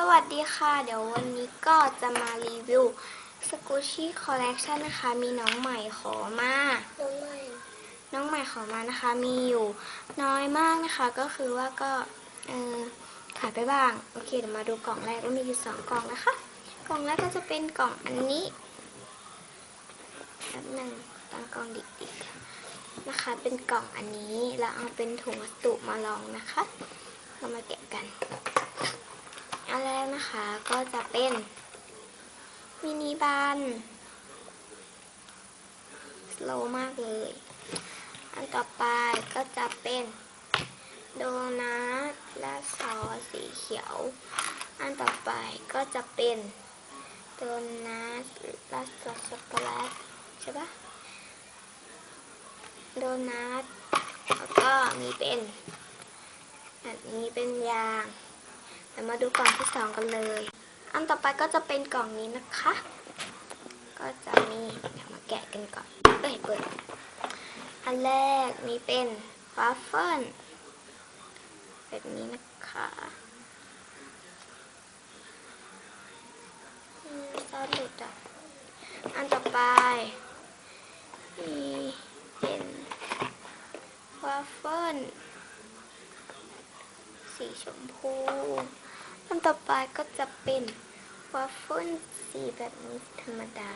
สวัสดีค่ะ เดี๋ยววันนี้ก็จะมารีวิวสกูชี่คอลเล t ชันนะคะ มีน้องใหม่ขอมา น้องใหม่ น้องใหม่ขอมานะคะ มีอยู่น้อยมากนะคะ ก็คือว่าก็เออขายไปบ้าง โอเค เดี๋ยวมาดูกล่องแรกว่มีอยู่สองกล่องนะคะ กล่องแรกก็จะเป็นกล่องอันนี้แป๊บหนึ่งตั้งกล่องดิอีกนะคะ เป็นกล่องอันนี้ แล้วเอาเป็นถุงวัสดุมาลองนะคะ เรามาแกะกัน นแรกนะคะก็จะเป็นมินิบันสโลมากเลย อันต่อไปก็จะเป็นโดนัทและซอสสีเขียว อันต่อไปก็จะเป็นโดนัทและซอสช็อกโกแลตใช่ปะโดนัทแล้วก็มีเป็นอันนี้เป็นยาง ดี๋ยวมาดูกล่องที่สองกันเลย อันต่อไปก็จะเป็นกล่องนี้นะคะ ก็จะมีเดี๋ยวมาแกะกันก่อนเอ้ยเปิด อันแรกมีเป็นวัฟเฟิลแบบนี้นะคะซอสหลุดอะ อันต่อไปมีเป็นวัฟเฟิล ชมพูอันต่อไปก็จะเป็นวัฟเฟิลสีแบบนี้ธรรมดา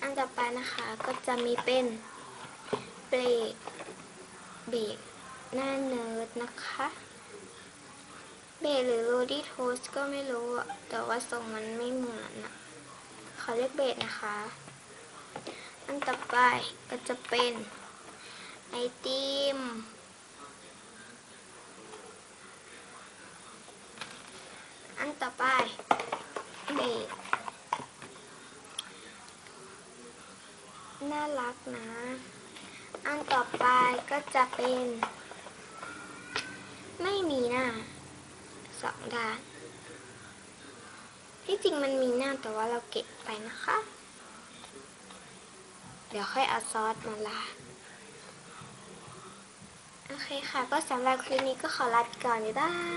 อันต่อไปนะคะก็จะมีเป็นเบรกเบรกหน้าเนิร์ดนะคะ เบรกหรือโรดี้โทสก็ไม่รู้อะแต่ว่าทรงมันไม่เหมือนอะเขาเรียกเบรกนะคะ อันต่อไปก็จะเป็นไอติม อัน ต่อไปเบรกน่ารักนะ อันต่อไปก็จะเป็น ไม่มีหน้าสองด้านที่จริงมันมีหน้าแต่ว่าเราเก็บไปนะคะ เดี๋ยวค่อยเอาซอสมาลาดโอเคค่ะ ก็สำหรับคลิปนี้ก็ขอลาไปก่อนบ๊ายบาย